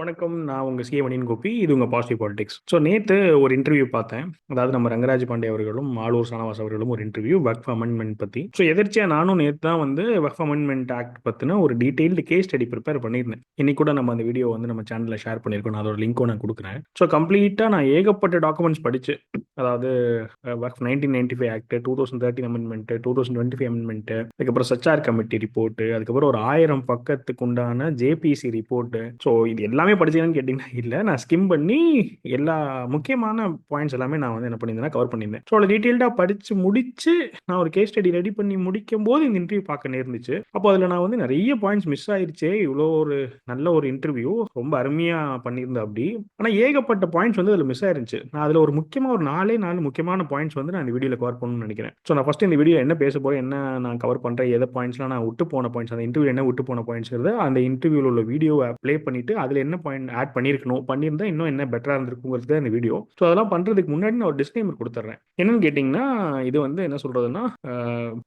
வணக்கம். நான் உங்க சி. மணியன் கோபி. இது உங்க பாசிட்டிவ் பாலிடிக்ஸ். ஸோ நேத்து ஒரு இன்டர்வியூ பார்த்தேன். அதாவது நம்ம ரங்கராஜ் பாண்டே அவர்களும், ஆளூர் சானவாஸ் அவர்களும் ஒரு இன்டர்வியூ ஒர்க் ஃபார் அமெண்ட்மெண்ட் பத்தி. ஸோ எதிர்ச்சியாக நானும் நேற்று தான் வந்து ஒர்க் ஃபார் அமெண்ட்மெண்ட் ஆக்ட் பத்தின ஒரு டீட்டெயில்டு கேஸ் ஸ்டடி ப்ரிப்பேர் பண்ணியிருந்தேன். இன்னைக்கு கூட நம்ம அந்த வீடியோ வந்து நம்ம சேனல்ல ஷேர் பண்ணியிருக்கோம். நான் அதோட லிங்க்கும் நான் கொடுக்குறேன் ஸோ கம்ப்ளீட்டா நான் ஏகப்பட்ட டாக்குமெண்ட்ஸ் படிச்சு, அதாவது work nineteen ninety five act, 2013 amendment, 2025 amendment, அதுக்கப்புறம் சச்சார் கமிட்டி ரிப்போர்ட், அதுக்கப்புறம் ஒரு ஆயிரம் பக்கத்துக்கு உண்டான ஜேபிசி ரிப்போர்ட். ஸோ இது எல்லாமே படிச்சீங்களான்னு கேட்டீங்கன்னா இல்ல. நான் ஸ்கிம் பண்ணி எல்லா முக்கியமான பாயிண்ட்ஸ் எல்லாமே நான் வந்து என்ன பண்ணியிருந்தேன் கவர் பண்ணியிருந்தேன். ஸோ அதை டீட்டெயில்டா படிச்சு முடிச்சு, நான் ஒரு கேஸ் ஸ்டடி ரெடி பண்ணி முடிக்கும் போது இந்த இன்டர்வியூ பார்க்க நேர்ந்துச்சு. அப்போ அதுல நான் வந்து நிறைய பாயிண்ட்ஸ் மிஸ் ஆயிருச்சே! இவ்வளோ ஒரு நல்ல ஒரு இன்டர்வியூ. ரொம்ப அருமையா பண்ணியிருந்தாப்படி. ஆனா ஏகப்பட்ட பாயிண்ட்ஸ் வந்து அதுல மிஸ் ஆயிருந்துச்சு. நான் அதுல ஒரு முக்கியமா ஒரு 4ஏ 4 முக்கியமான பாயிண்ட்ஸ் வந்து நான் இந்த வீடியோல கவர் பண்ணணும்னு நினைக்கிறேன் ஸோ நான் ஃபர்ஸ்ட் இந்த வீடியோ என்ன பேச போறேன், என்ன நான் கவர் பண்றேன், எதை பாயிண்ட்ஸ்லாம் நான் விட்டு போன பாயிண்ட்ஸ், அந்த இன்டர்வியூ என்ன விட்டு போன பாயிண்ட்ஸ்ங்கிறத அந்த இன்டர்வியூல உள்ள வீடியோவை ப்ளே பண்ணிட்டு, அதுல என்ன பாயிண்ட் ஆட் பண்ணியிருக்கணும், பண்ணியிருந்தா இன்னும் என்ன பெட்டரா இருந்திருக்குங்கிறது தான் இந்த வீடியோ. ஸோ அதெல்லாம் பண்றதுக்கு முன்னாடி நான் ஒரு டிஸ்க்ளைமர் குடுத்துர்றேன். என்னன்னு கேட்டீங்கன்னா, இது வந்து என்ன சொல்றதுன்னா,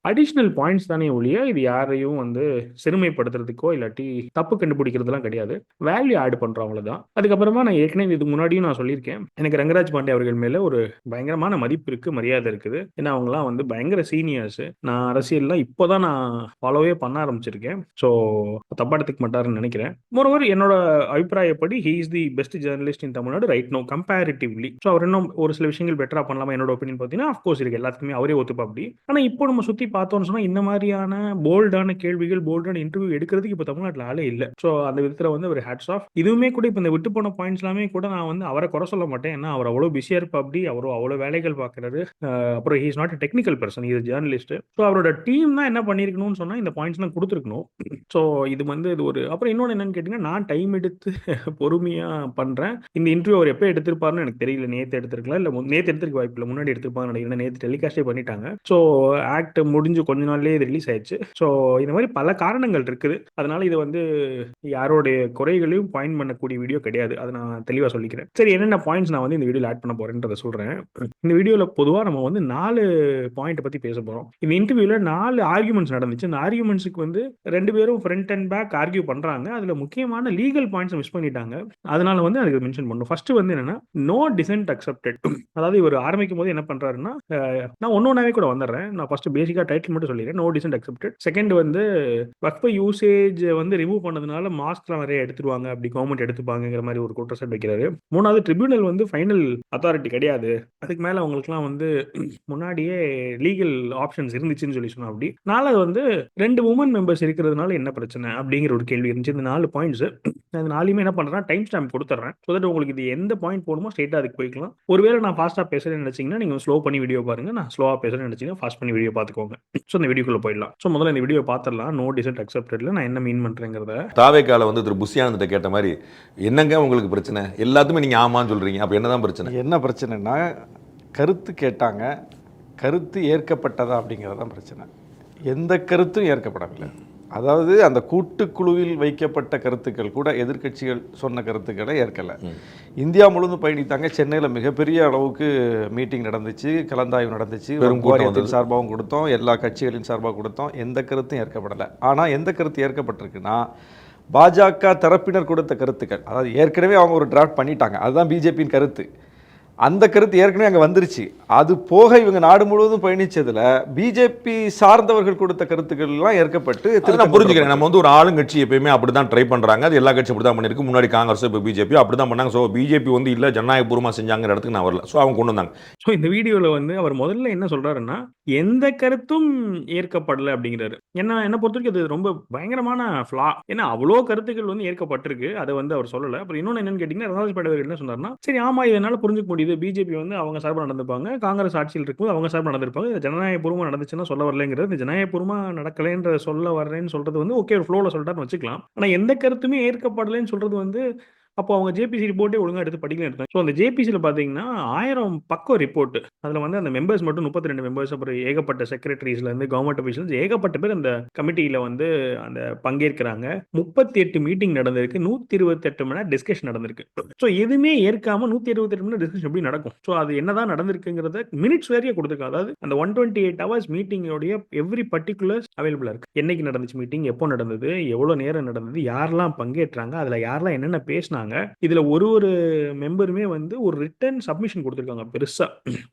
அடிஷனல் பாயிண்ட்ஸ் தானே ஒழிய, இது யாரையும் வந்து சிறுமைப்படுத்துறதுக்கோ, இல்லாட்டி தப்பு கண்டுபிடிக்கிறதுலாம் கிடையாது. வேல்யூ ஆட் பண்றோம் அவ்வளவுதான். அதுக்கப்புறமா நான் ஏற்கனவே இதுக்கு முன்னாடியும் நான் சொல்லியிருக்கேன். எனக்கு ரங்கராஜ் பாண்டே அவர்கள் மேல ஒரு பயங்கரமான மதிப்பு இருக்கு, மரியாதை இருக்குது. ஏன்னா அவங்கலாம் வந்து பயங்கர சீனியர்ஸ். நான் அரசியல்லாம் இப்போ தான் நான் ஃபாலோவே பண்ண ஆரம்பிச்சிருக்கேன். ஸோ தப்பா எடுத்துக்க மாட்டாருன்னு நினைக்கிறேன் மோரோவர் என்னோட அபிப்பிராயப்படி he is the best journalist in Tamil Nadu right no comparatively. So அவர் இன்னும் ஒரு சில விஷயங்கள் பெட்டரா பண்ணலாமா என்னோட ஒப்பீனியன் பார்த்தீங்கன்னா, அஃப்கோர்ஸ் இருக்கு. எல்லாத்துக்குமே அவரே ஒத்துப்பாப்படி. ஆனால் இப்போ நம்ம சுற்றி பார்த்தோம்னு சொன்னால் இந்த மாதிரியான போல்டான கேள்விகள், போல்டான இன்டர்வியூ எடுக்கிறதுக்கு இப்போ தமிழ்நாட்டில் ஆளே இல்லை ஸோ அந்த விதத்தில் வந்து ஒரு ஹேட்ஸ் ஆஃப். இதுவுமே கூட இப்போ இந்த விட்டு போன பாயிண்ட்ஸ் எல்லாமே கூட நான் வந்து அவரை குறை சொல்ல மாட்டேன். ஏன்னா அவர் அவ்வளோ பிஸியா இருப்பாப்படி. அவர் அவ்வளோ வேலைகள் பார்க்குறாரு. அப்புறம் he is not technical person. இது ஜேர்னலிஸ்ட் ஸோ அவரோட டீம் தான் என்ன பண்ணியிருக்கணும்னு சொன்னால் இந்த பாயிண்ட்ஸ்லாம் கொடுத்துருக்கணும் ஸோ இது வந்து இது ஒரு அப்புறம் இன்னொன்று என்னன்னு கேட்டிங்கன்னா நான் டைம் எடுத்து பொறுமையாக பண்ணுறேன் இந்த இன்டர்வியூ அவர் எப்போ எடுத்திருப்பாருன்னு எனக்கு தெரியல. நேற்று எடுத்திருக்கலாம். இல்லை நேற்று எடுத்திருக்க வாய்ப்பு இல்லை முன்னாடி எடுத்திருப்பாங்கன்னு நினைக்கிறேன் நேற்று டெலிகாஸ்டே பண்ணிட்டாங்க. ஸோ ஆக்ட் முடிஞ்சு கொஞ்ச நாள்லேயே இது ரிலீஸ் ஆயிடுச்சு ஸோ இந்த மாதிரி பல காரணங்கள் இருக்குது. அதனால இது வந்து யாரோடைய குறைகளையும் பாயிண்ட் பண்ணக்கூடிய வீடியோ கிடையாது. அதை நான் தெளிவாக சொல்லிக்கிறேன். சரி என்னென்ன பாயிண்ட்ஸ் நான் வந்து இந்த வீடியோவில் ஆட் பண்ண போறேன்றத சொல்கிறேன் இந்த வீடியோவில் பொதுவாக நம்ம வந்து நாலு பாயிண்ட்டை பற்றி பேச போகிறோம் இந்த இன்டர்வியூவில் நாலு ஆர்குமெண்ட்ஸ் நடந்துச்சு. அந்த ஆர்குமெண்ட்ஸ்க்கு வந்து ரெண்டு பேரும் ஃப்ரண்ட் அண்ட் பேக் ஆர்கியூ பண்ணுறாங்க அதில் முக்கியமான லீகல் பாயிண்ட்ஸ் மிஸ் பண்ணிட்டாங்க. அதனால வந்து அதுக்கு மென்ஷன் பண்ணணும். ஃபர்ஸ்ட் வந்து என்னன்னா, நோ டிசென்ட் அக்செப்டட். அதாவது இவரு ஆரம்பிக்கும்போது என்ன பண்றாருன்னா, நான் ஒன்னொன்னாவே கூட வந்துடுறேன் நான் ஃபர்ஸ்ட் பேசிக்கா டைட்டில் மட்டும் சொல்லிடுறேன் நோ டிசென்ட் அக்செப்டட். செகண்ட் வந்து வக்ஃப் யூசேஜ் வந்து ரிமூவ் பண்ணதுனால மாஸ்க்லாம் நிறைய எடுத்துருவாங்க. அப்படி கவர்மெண்ட் எடுத்துப்பாங்கிற மாதிரி ஒரு குற்றச்சாட்டு வைக்கிறாரு. மூணாவது ட்ரிபியூனல் வந்து ஃபைனல் அத்தாரிட்டி கிடையாது. அதுக்கு மேல அவங்களுக்குலாம் வந்து முன்னாடியே லீகல் ஆப்ஷன்ஸ் இருந்துச்சுன்னு சொல்லி சொன்னாப்படி. 4வது வந்து ரெண்டு உமன் மெம்பர்ஸ் இருக்கிறதுனால என்ன பிரச்சனை? அப்படிங்கிற ஒரு கேள்வி இருந்துச்சு. இந்த நாலு பாயிண்ட்ஸ். அந்த 4யுமே என்ன பண்றேன்னா, டைம் ஸ்டாம்ப் குடுத்துர்றேன். ஸோ தட் உங்களுக்கு இது எந்த பாயிண்ட் போணுமோ ஸ்ட்ரெய்ட்டா அதுக்கு போய்க்கலாம். ஒருவேள நான் ஃபாஸ்ட்டா பேசுறேன்னு நெனச்சீங்கன்னா, நீங்க ஸ்லோ பண்ணி வீடியோ பாருங்க. நான் ஸ்லோவா பேசுறேன்னு நெனச்சீங்கன்னா, ஃபாஸ்ட் பண்ணி வீடியோ பார்த்துக்கோங்க. ஸோ இந்த வீடியோக்குள்ள போயிடலாம். ஸோ முதல்ல இந்த வீடியோ பார்த்துரலாம். நோ டிசென்ட் அக்செப்டட்ல நான் என்ன மீன் பண்றேங்கிறத. தாவேக்கால வந்து திரு புஷ்யானந்த்ட்ட கேட்ட மாரி, என்னங்க உங்களுக்கு பிரச்சனை? எல்லாத்துக்குமே நீங்க ஆமான்னு சொல்றீங்க. அப்ப என்னதான் பிரச்சனை? என்ன பிரச்சனைன்னா, கருத்து கேட்டாங்க. கருத்து ஏற்கப்பட்டதா அப்படிங்கிறது தான் பிரச்சனை. எந்த கருத்தும் ஏற்கப்படவில்லை. அதாவது அந்த கூட்டுக்குழுவில் வைக்கப்பட்ட கருத்துக்கள் கூட எதிர்க்கட்சிகள் சொன்ன கருத்துக்களை ஏற்கல. இந்தியா முழுவதும் பயணித்தாங்க. சென்னையில மிகப்பெரிய அளவுக்கு மீட்டிங் நடந்துச்சு, கலந்தாய்வு நடந்துச்சு. கூட்டம் வாரியத்தின். சார்பாகவும் கொடுத்தோம். எல்லா கட்சிகளின் சார்பாக கொடுத்தோம். எந்த கருத்தும் ஏற்கப்படல. ஆனா எந்த கருத்து ஏற்கப்பட்டிருக்குன்னா, பாஜக தரப்பினர் கொடுத்த கருத்துக்கள். அதாவது ஏற்கனவே அவங்க ஒரு டிராஃப்ட் பண்ணிட்டாங்க. அதுதான் பிஜேபியின் கருத்து. அந்த கருத்து ஏற்கனவே அங்க வந்துருச்சு. அது போக இவங்க நாடு முழுவதும் பயணிச்சதுல பிஜேபி சார்ந்தவர்கள் கொடுத்த கருத்துக்கள் எல்லாம் ஏற்கப்பட்டு அத நான் புரிஞ்சுக்கிறேன். நம்ம வந்து ஒரு ஆளுங்கட்சி எப்பயுமே அப்படிதான் ட்ரை பண்றாங்க. அது எல்லா கட்சியும் அப்படிதான் பண்ணிருக்கு. முன்னாடி காங்கிரஸ், இப்ப பிஜேபி அப்படிதான் பண்ணாங்க. ஸோ பிஜேபி வந்து இல்ல ஜனநாயகபூர்வமா செஞ்சாங்கிற இடத்துக்கு நான் வரல. ஸோ அவங்க கொண்டு வந்தாங்க. ஸோ இந்த வீடியோல வந்து அவர் முதல்ல என்ன சொல்றாருன்னா, எந்த கருத்தும் ஏற்கப்படல அப்படிங்கிறாரு. என்ன என்ன பொறுத்தவரைக்கும் அது ரொம்ப பயங்கரமான ஃப்ளா. ஏன்னா அவ்வளோ கருத்துக்கள் வந்து ஏற்கப்பட்டிருக்கு. அத வந்து அவர் சொல்லல. அப்புறம் இன்னொன்னு என்னன்னு கேட்டீங்கன்னா, ரங்கராஜ் பாண்டே அவர்கள் என்ன சொன்னாருன்னா, சரி ஆமா இது என்னால புரிஞ்சுக்க முடியுது. பிஜேபி வந்து அவங்க சார்பா நடந்துப்பாங்க. காங்கிரஸ் ஆட்சியில் இருக்கும்போது அவங்க சார்பில் நடந்திருப்பாங்க. இது ஜனநாயகபூர்வமா நடந்துச்சுன்னா சொல்ல வரலங்கிறது. இந்த ஜனநாயகபூர்வமாக நடக்கலைன்ற சொல்ல வர்றேன்னு சொல்றது வந்து ஓகே ஒரு ஃப்ளோல சொல்லிட்டாருன்னு வச்சுக்கலாம். ஆனால் எந்த கருத்துமே ஏற்கப்படலைன்னு சொல்றது வந்து அப்போ அவங்க ஜேபிசி ரிப்போர்ட்டே ஒழுங்கா எடுத்து படிக்கலன்னு எடுத்தாங்க ஸோ அந்த ஜேபிசியில் பார்த்தீங்கன்னா, ஆயிரம் பக்கம் ரிப்போர்ட். அதில் வந்து அந்த மெம்பர்ஸ் மட்டும் 32 மெம்பர்ஸ் அப்புறம் ஏகப்பட்ட செக்ரட்டரீஸ்லேருந்து, கவர்மெண்ட் அஃபீஷியல்ஸ் ஏகப்பட்ட பேர் அந்த கமிட்டியில வந்து அந்த பங்கேற்கிறாங்க. 38 மீட்டிங் நடந்திருக்கு. 128 மணி நேரம் டிஸ்கஷன் நடந்திருக்கு. ஸோ எதுவுமே ஏற்காம 128 மணி நேரம் டிஸ்கஷன் எப்படி நடக்கும்? ஸோ அது என்னதான் நடந்திருக்குங்கிறத மினிட்ஸ் வேறையே கொடுத்துருக்கு அதாவது அந்த 128 ஹவர்ஸ் மீட்டிங்கோடைய எவ்ரி பர்டிகுலர்ஸ் அவைலபிளாக இருக்கு. என்னைக்கு நடந்துச்சு மீட்டிங்? எப்போ நடந்தது? எவ்வளோ நேரம் நடந்தது? யாரெல்லாம் பங்கேற்றாங்க? அதுல யாரெல்லாம் என்னென்ன பேசினாங்க? பண்ணாங்க இதுல ஒரு ஒரு மெம்பருமே வந்து ஒரு ரிட்டர்ன் சப்மிஷன் கொடுத்துருக்காங்க பெருசா.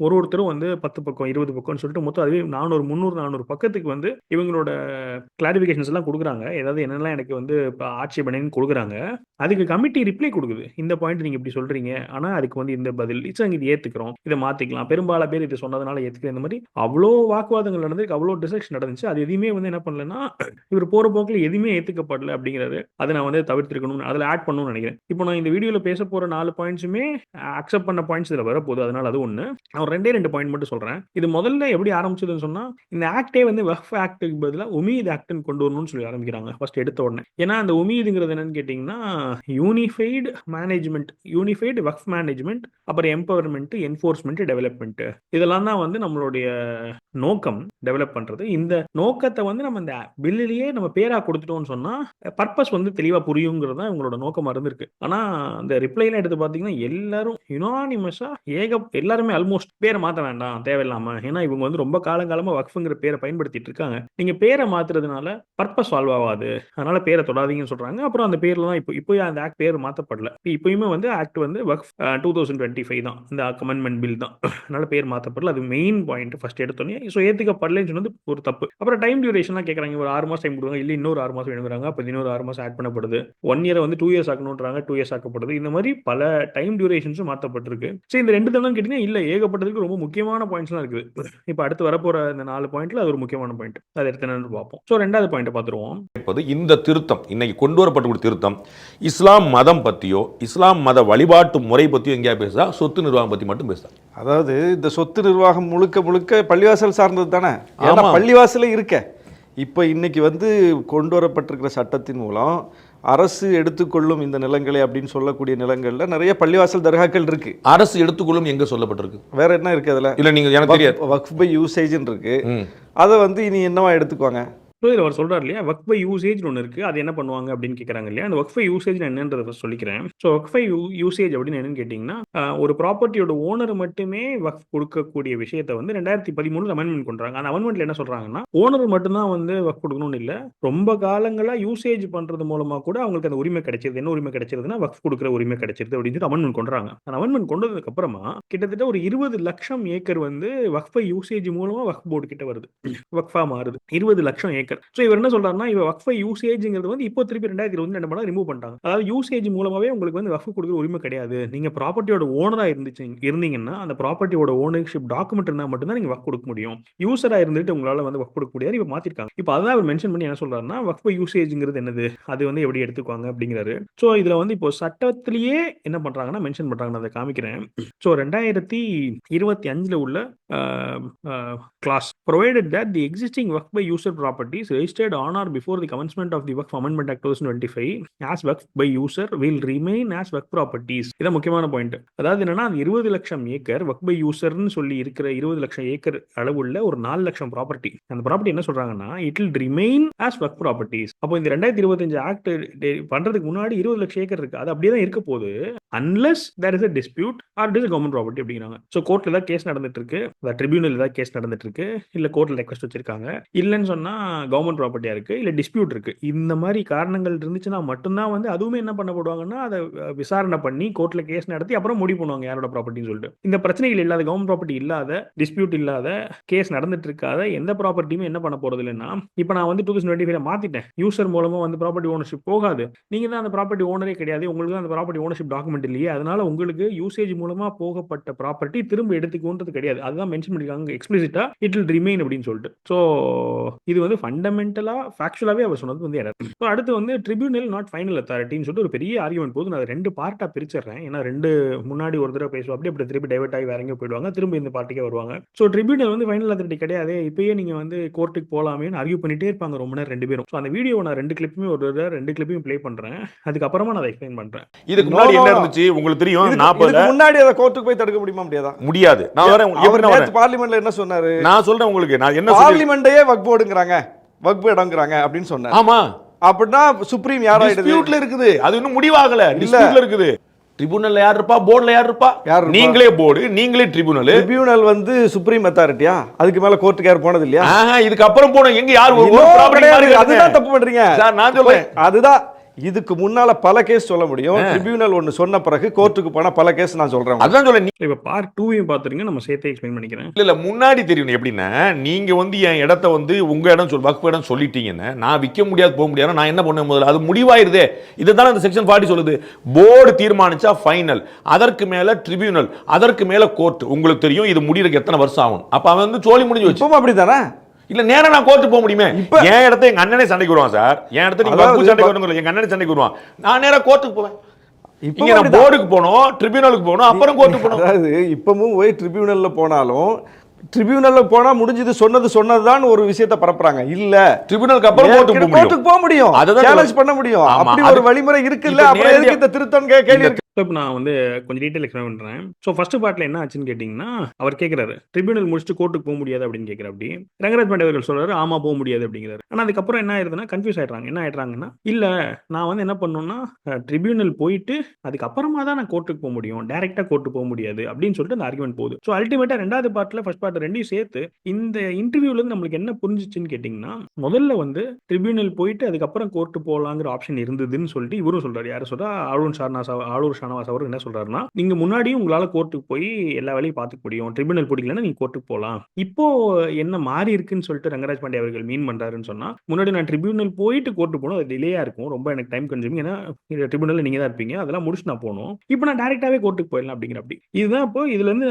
ஒரு ஒருத்தரும் வந்து பத்து பக்கம் இருபது பக்கம்னு சொல்லிட்டு மொத்தம் அதுவே நானூறு முந்நூறு நானூறு பக்கத்துக்கு வந்து இவங்களோட கிளாரிபிகேஷன்ஸ் எல்லாம் கொடுக்குறாங்க. ஏதாவது என்னெல்லாம் எனக்கு வந்து ஆட்சேபனைன்னு கொடுக்குறாங்க. அதுக்கு கமிட்டி ரிப்ளை கொடுக்குது. இந்த பாயிண்ட் நீங்க இப்படி சொல்றீங்க. ஆனா அதுக்கு வந்து இந்த பதில் இட்ஸ் இது ஏத்துக்கிறோம். இதை மாத்திக்கலாம். பெரும்பாலும் பேர் இது சொன்னதுனால ஏத்துக்கிறேன். இந்த மாதிரி அவ்வளோ வாக்குவாதங்கள் நடந்திருக்கு அவ்வளோ டிசக்ஷன் நடந்துச்சு. அது எதுவுமே வந்து என்ன பண்ணலன்னா இவர் போற போக்கில் எதுவுமே ஏத்துக்கப்படல அப்படிங்கிறது அதை நான் வந்து தவிர்த்திருக்கணும் அதில் ஆட் பண்ணணும்னு நினைக்கிறேன். இப்போ நான் இந்த வீடியோவில் பேச போற நாலு பாயிண்ட்ஸுமே அக்செப்ட் பண்ண பாயிண்ட்ஸ் இதில் வரப்போகுது. அதனால அது ஒன்று நான் ரெண்டே ரெண்டு பாயிண்ட் மட்டும் சொல்றேன். இது முதல்ல எப்படி ஆரம்பிச்சதுன்னு சொன்னா இந்த ஆக்டே வந்து வெஃப் ஆக்டுக்கு பதிலாக உமீத் ஆக்டுன்னு கொண்டு வரணும்னு சொல்லி ஆரம்பிக்கிறாங்க. ஃபர்ஸ்ட் எடுத்த உடனே. ஏன்னா அந்த உமீதுங்கிறது என்னன்னு கேட்டிங்கன்னா unified management unified Waqf management அப்புறம் எம்பவர்மெண்ட் என்ஃபோர்ஸ்மெண்ட் டெவலப்மெண்ட் இதெல்லாம் தான் வந்து நம்மளுடைய நோக்கம் டெவலப் பண்றது. இந்த நோக்கத்தை வந்து நம்ம இந்த பில்லிலேயே நம்ம பேரா கொடுத்துட்டோம்னு சொன்னா பர்பஸ் வந்து தெளிவா புரியுங்கிறது தான் இவங்களோட நோக்கமாக இருந்திருக்கு. ஆனா அந்த ரிப்ளைலாம் எடுத்து பாத்தீங்கன்னா எல்லாரும் யுனானிமஸா ஏக எல்லாருமே ஆல்மோஸ்ட் பேரை மாத்த வேண்டாம் தேவையில்லாம. ஏன்னா இவங்க வந்து ரொம்ப காலங்காலமா வக்ஃபுங்கிற பேரை பயன்படுத்திட்டு இருக்காங்க. நீங்க பேரை மாத்துறதுனால பர்பஸ் சால்வ் ஆகாது. அதனால பேரை தொடாதீங்கன்னு சொல்றாங்க. அப்புறம் அந்த பேர்ல தான் இப்போ இப்போ அந்த ஆக்ட் பேர் மாத்தப்படல. இப்பயுமே வந்து ஆக்ட் வந்து Waqf two thousand twenty five தான். இந்த கமெண்ட்மெண்ட் பில் தான். அதனால பேர் மாத்தப்படல. அது மெயின் பாயிண்ட் ஃபர்ஸ்ட் எடுத்தோன்னே ஸோ ஏத்துக்கப்படலன்னு சொன்னது ஒரு தப்பு. அப்புறம் டைம் டியூரேஷன்லாம் கேட்குறாங்க ஒரு ஆறு மாசம் டைம் கொடுங்க இல்லை இன்னொரு ஆறு மாசம் வேணுங்கிறாங்க. அப்போ இன்னொரு ஆறு மாசம் ஆட் பண்ணப்படுது. ஒன் இயர் வந்து டூ இயர்ஸ் ஆகணுன்றாங்க டூ இயர்ஸ் ஆக்கப்படுது. இந்த மாதிரி பல டைம் டியூரேஷன்ஸும் மாற்றப்பட்டிருக்கு சரி இந்த ரெண்டு தான் கேட்டீங்கன்னா இல்லை ஏகப்பட்டதுக்கு ரொம்ப முக்கியமான பாயிண்ட்ஸ்லாம் இருக்குது. இப்போ அடுத்து வரப்போற இந்த நாலு பாயிண்ட்ல அது ஒரு முக்கியமான பாயிண்ட் அதை எடுத்து என்னன்னு பார்ப்போம். ஸோ ரெண்டாவது பாயிண்ட் பார்த்துருவோம். இப்போது இந்த திருத்தம் இன்னைக்கு கொண்டு வரப்பட்ட திருத்தம். இஸ்லாம் மதம் பத்தியோ இஸ்லாம் மத வழிபாட்டு முறை பத்தியோ எங்கேயா பேசுதா? சொத்து நிர்வாகம் பத்தி மட்டும் பேசுதா? அதாவது இந்த சொத்து நிர்வாகம் முழுக்க முழுக்க பள்ளிவாசல் சார்ந்தது தானே. பள்ளிவாசலே இருக்க. இப்போ இன்னைக்கு வந்து கொண்டு வரப்பட்டிருக்கிற சட்டத்தின் மூலம் அரசு எடுத்துக்கொள்ளும் இந்த நிலங்களை அப்படின்னு சொல்லக்கூடிய நிலங்கள்ல நிறைய பள்ளிவாசல் தர்காக்கள் இருக்கு. அரசு எடுத்துக்கொள்ளும் எங்க சொல்லப்பட்டிருக்கு? வேற என்ன இருக்கு அதுல? இல்ல நீங்க எனக்கு தெரியாது. வக்ஃப் பை யூசேஜ்னு இருக்கு. அதை வந்து இனி என்னவா எடுத்துக்குவாங்க? ஸோ இதில் அவர் சொல்கிறார் இல்லையா? ஒர்க் ஃபை யூசேஜ் ஒன்று இருக்குது அது என்ன பண்ணுவாங்க அப்படின்னு கேட்குறாங்க இல்லையா? அந்த ஒர்க் ஃபை யூசேஜ் என்னன்றதை ஃபஸ்ட் சொல்லிக்கிறேன். ஸோ ஒர்க் ஃபை யூசேஜ் அப்படின்னு என்னன்னு கேட்டிங்கன்னா ஒரு ப்ராப்பர்ட்டியோட ஓனர் மட்டுமே ஒர்க் கொடுக்கக்கூடிய விஷயத்தை வந்து ரெண்டாயிரத்தி பதிமூணு அமெண்ட்மெண்ட் பண்ணுறாங்க அந்த அமெண்ட்மெண்ட்ல என்ன சொல்கிறாங்கன்னா ஓனர் மட்டும்தான் வந்து ஒர்க் கொடுக்கணும்னு இல்லை. ரொம்ப காலங்களாக யூசேஜ் பண்ணுறது மூலமாக கூட அவங்களுக்கு அந்த உரிமை கிடைச்சிருது. என்ன உரிமை கிடைச்சிருதுன்னா ஒர்க் கொடுக்குற உரிமை கிடைச்சிருது அப்படின்னு சொல்லி அமெண்ட்மெண்ட் கொண்டுறாங்க. அந்த அமெண்ட்மெண்ட் கொண்டதுக்கு அப்புறமா கிட்டத்தட்ட ஒரு இருபது லட்சம் ஏக்கர் வந்து ஒர்க் ஃபை யூசேஜ் மூலமாக ஒர்க் போர்டு கிட்ட வருது. வக்ஃபா மாறுது. இருபது லட்சம் ஏக்கர் ஸோ இவர் என்ன சொல்றாருன்னா இவர் வக்ஃபை யூசேஜ்ங்கிறது வந்து இப்போ திருப்பி ரெண்டாயிரத்தி இருபது என்ன பண்ணா ரிமூவ் பண்ணிட்டாங்க. அதாவது யூசேஜ் மூலமாவே உங்களுக்கு வந்து வக்ஃபு கொடுக்குற உரிமை கிடையாது. நீங்க ப்ராப்பர்ட்டியோட ஓனரா இருந்துச்சு இருந்தீங்கன்னா அந்த ப்ராப்பர்ட்டியோட ஓனர்ஷிப் டாக்குமெண்ட் இருந்தால் மட்டும்தான் நீங்க வக் கொடுக்க முடியும். யூசரா இருந்துட்டு உங்களால வந்து வக் கொடுக்க முடியாது. இப்போ மாத்திருக்காங்க. இப்போ அதான் அவர் மென்ஷன் பண்ணி என்ன சொல்றாருன்னா வக்ஃபை யூசேஜ்ங்கிறது என்னது? அது வந்து எப்படி எடுத்துக்குவாங்க அப்படிங்கிறாரு. ஸோ இதுல வந்து இப்போ சட்டத்திலேயே என்ன பண்றாங்கன்னா மென்ஷன் பண்றாங்க. நான் அதை காமிக்கிறேன். ஸோ ரெண்டாயிரத்தி இருபத்தி அஞ்சுல உள்ள clause provided that the existing work by user properties registered on or before the commencement of the work amendment act 2025 as work by user will remain as work properties. இதான் முக்கியமான பாயிண்ட் அதாவது என்னன்னா அந்த இருபது லட்சம் ஏக்கர் ஒர்க் பை யூசர்னு சொல்லி இருக்கிற இருபது லட்சம் ஏக்கர் அளவுள்ள ஒரு நாலு லட்சம் ப்ராப்பர்ட்டி அந்த ப்ராப்பர்ட்டி என்ன சொல்றாங்கன்னா இட் வில் ரிமைன் ஆஸ் ஒர்க் ப்ராப்பர்ட்டிஸ் அப்போ இந்த ரெண்டாயிரத்தி இருபத்தஞ்சு ஆக்ட் பண்றதுக்கு முன்னாடி இருபது லட்சம் ஏக்கர் இருக்கு. அது அப்படியே தான் இருக்க போகுது. Unless there is a dispute or is government property அப்படிங்கிறாங்க. ஸோ கோர்ட்ல ஏதாவது கேஸ் நடந்துட்டு இருக்கு. ட்ரிபியூனல் ஏதாவது கேஸ் நடந்துட்டு இருக்கு. இல்ல கோர்ட்ல ரெக்வஸ்ட் வச்சிருக்காங்க. இல்லைன்னு சொன்னா கவர்மெண்ட் ப்ராப்பர்ட்டியா இருக்கு இல்ல டிஸ்பியூட் இருக்கு. இந்த மாதிரி காரணங்கள் இருந்துச்சுன்னா மட்டும்தான் வந்து அதுவுமே என்ன பண்ண போடுவாங்கன்னா அதை விசாரணை பண்ணி கோர்ட்ல கேஸ் நடத்தி அப்புறம் முடிவு பண்ணுவாங்க யாரோட ப்ராப்பர்ட்டின்னு சொல்லிட்டு. இந்த பிரச்சனைகள் இல்லாத கவர்மெண்ட் ப்ராப்பர்ட்டி இல்லாத டிஸ்பியூட் இல்லாத கேஸ் நடந்துட்டு இருக்காத எந்த ப்ராப்பர்ட்டியுமே என்ன பண்ண போறது இல்லைன்னா இப்போ நான் வந்து டூ தௌசண்ட் டுவெண்ட்டி ஃபைவ் மாத்திட்டேன். யூசர் மூலமா வந்து ப்ராப்பர்ட்டி ஓனர்ஷிப் போகாது. நீங்க தான் அந்த ப்ராப்பர்ட்டி ஓனரே கிடையாது. உங்களுக்கு தான் அந்த ப்ராப்பர்ட்டி ஓனர்ஷிப் டாக்குமெண்ட் இல்லையே. அதனால உங்களுக்கு யூசேஜ் மூலமா போகப்பட்ட ப்ராப்பர்ட்டி திரும்ப எடுத்துக்கோன்றது கிடையாது. அதுதான் மென்ஷன் பண்ணிருக்காங்க எக்ஸ்பிளிசிட்டா இட் will ரிமைன் அப்படின்னு சொல்லிட்டு. ஸோ இது வந்து ஃபண்டமெண்டலா ஃபேக்சுவலாவே அவர் சொன்னது வந்து எரர் ஸோ அடுத்து வந்து ட்ரிபியூனல் நாட் ஃபைனல் அத்தாரிட்டின்னு சொல்லிட்டு ஒரு பெரிய ஆர்குமெண்ட் போது நான் ரெண்டு பார்ட்டா பிரிச்சிடுறேன். ஏன்னா ரெண்டு முன்னாடி ஒரு தடவை பேசுவோம் அப்படி அப்படி திருப்பி டைவர்ட் ஆகி வேற போயிடுவாங்க திரும்ப இந்த பார்ட்டிக்கே வருவாங்க. ஸோ ட்ரிபியூனல் வந்து ஃபைனல் அத்தாரிட்டி கிடையாது. இப்பயே நீங்க வந்து கோர்ட்டுக்கு போலாமேன்னு ஆர்கியூ பண்ணிட்டே இருப்பாங்க ரொம்ப நேரம் ரெண்டு பேரும். ஸோ அந்த வீடியோ நான் ரெண்டு கிளிப்புமே ஒரு தடவை ரெண்டு கிளிப்பையும் ப்ளே பண்றேன். அதுக்கப்புறமா நான் அதை எக்ஸ்பிளைன் பண்றேன். இதுக்கு முன்னாடி என்ன. இருந்துச்சு? உங்களுக்கு தெரியும். இதுக்கு முன்னாடி அதை கோர்ட்டுக்கு போய் தடுக்க முடியுமா? முடியாதா? முடியாது. நான் வரேன். பார்லிமெண்ட்ல என்ன சொன்னாரு? நான் சொல்றேன் உங்களுக்கு? நான் என்ன சொல்லி பார்லிமெண்டையே வக் போர்டுங்கிறாங்க. வக் இடங்கிறாங்க அப்படின்னு சொன்னார் ஆமா. அப்படின்னா சுப்ரீம் யாராயிடுது டிஸ்பியூட்ல இருக்குது. அது இன்னும் முடிவாகல. டிஸ்பியூட்ல இருக்குது. ட்ரிபுனல்ல யார் இருப்பா? போர்டுல யார் இருப்பா? யார்? நீங்களே போர்டு நீங்களே ட்ரிபுனல். ட்ரிபியூனல் வந்து சுப்ரீம் அத்தாரிட்டியா? அதுக்கு மேல கோர்ட்டுக்கு யார் போனது இல்லையா? ஆஹா இதுக்கு அப்புறம் போனோம். எங்க யார்? அதுதான் தப்பு பண்றீங்க. சார் நான் சொல்றேன். அதுதான். இதுக்கு முன்னால பல கேஸ் சொல்ல முடியும். ட்ரிபியூனல் ஒன்னு சொன்ன பிறகு கோர்ட்டுக்கு போனா பல கேஸ் நான் சொல்றேன். அதான் சொல்ல நீ இப்போ பார்ட் டூவையும் பார்த்துருங்க நம்ம சேர்த்தே எக்ஸ்பிளைன் பண்ணிக்கிறேன். இல்ல இல்ல முன்னாடி தெரியும். எப்படின்னா நீங்க வந்து என் இடத்த வந்து உங்க இடம் சொல் வக்ஃப் இடம் சொல்லிட்டீங்கன்னா நான் விற்க முடியாது போக முடியாது நான் என்ன பண்ணுவேன் முதல்ல? அது முடிவாயிருதே. இதுதான் அந்த செக்ஷன் ஃபார்ட்டி சொல்லுது. போர்டு தீர்மானிச்சா ஃபைனல் அதற்கு மேல ட்ரிபியூனல் அதற்கு மேல கோர்ட் உங்களுக்கு தெரியும் இது முடியறதுக்கு எத்தனை வருஷம் ஆகும். அப்ப அவன் வந்து சோழி முடிஞ்சு வச்சு அப்படித்தானே? இல்ல நேரா நான் கோர்ட்டு போக முடியுமே? இப்ப- என் இடத்த எங்க அண்ணனே சண்டைக்கு வருவான் சார். என் இடத்த நீங்க சண்டைக்கு வரணும் எங்க அண்ணனே சண்டைக்கு வருவான். நான் நேரா கோர்ட்டுக்கு போவேன். இங்க நான். போர்டுக்கு போனோம் ட்ரிபியூனலுக்கு போகணும் அப்புறம் கோர்ட்டுக்கு அதாவது இப்பவும் போய் ட்ரிபியூனல்ல போனாலும் ட்ரிபியூனல்ல போனா முடிஞ்சது சொன்னது சொன்னதுதான் ஒரு விஷயத்தை பரப்புறாங்க. இல்ல. ட்ரிபியூனலுக்கு அப்புறம் கோர்ட்டுக்கு போக முடியும். போக முடியும். சேலஞ்ச் பண்ண முடியும். அப்படி ஒரு வழிமுறை இருக்குல்ல. அப்புறம் எதுக்கு இந்த திருத்தம் கே- கேள்வி ஸோ இப்போ நான் வந்து கொஞ்சம் டீட்டெயில் எக்ஸ்பிளைன் பண்ணுறேன் ஸோ ஃபர்ஸ்ட் பார்ட்டில் என்ன ஆச்சுன்னு கேட்டிங்கன்னா அவர் கேட்குறாரு ட்ரிபியூனல் முடிச்சுட்டு கோர்ட்டுக்கு போக முடியாது அப்படின்னு கேட்குற அப்படி. ரங்கராஜ் பாண்டே அவர்கள் சொல்கிறாரு ஆமா போக முடியாது அப்படிங்கிறாரு. ஆனால் அதுக்கப்புறம் என்ன ஆயிருதுன்னா கன்ஃபியூஸ் ஆயிடுறாங்க. என்ன ஆயிடுறாங்கன்னா இல்லை நான் வந்து என்ன பண்ணணும்னா ட்ரிபியூனல் போயிட்டு அதுக்கப்புறமா தான் நான் கோர்ட்டுக்கு போக முடியும். டேரெக்டாக கோர்ட்டு போக முடியாது அப்படின்னு சொல்லிட்டு அந்த ஆர்குமெண்ட் போகுது. ஸோ அல்டிமேட்டாக ரெண்டாவது பார்ட்டில் ஃபர்ஸ்ட் பார்ட் ரெண்டையும் சேர்த்து இந்த இன்டர்வியூலேருந்து நம்மளுக்கு என்ன புரிஞ்சிச்சுன்னு கேட்டிங்கன்னா முதல்ல வந்து ட்ரிபியூனல் போயிட்டு அதுக்கப்புறம் கோர்ட்டு போகலாங்கிற ஆப்ஷன் இருந்ததுன்னு சொல்லிட்டு இவரும் சொல்றாரு. யார் சொல்றா? ஆளுநர் ஷார்னாஸ் அவ- ஆளூர் ஷானவாஸ் அவர் என்ன சொல்றாருன்னா நீங்க முன்னாடியும் உங்களால கோர்ட்டுக்கு போய் எல்லா வேலையும் பார்த்துக்க முடியும். ட்ரிபியூனல் பிடிக்கலன்னா நீங்க கோர்ட்டுக்கு போகலாம் இப்போ என்ன மாறி இருக்குன்னு சொல்லிட்டு ரங்கராஜ் பாண்டே அவர்கள் மீன் பண்றாருன்னு சொன்னா முன்னாடி நான் ட்ரிபியூனல் போயிட்டு கோர்ட்டு போனோம் அது டிலேயா இருக்கும். ரொம்ப எனக்கு டைம் கன்சூமிங் ஏன்னா ட்ரிபியூனல் நீங்க தான் இருப்பீங்க. அதெல்லாம் முடிச்சு நான் போகணும். இப்போ நான் டேரக்டாவே கோர்ட்டுக்கு போயிடலாம். அப்படிங்கிற அப்படி. இதுதான் இப்போ இதுல இருந்து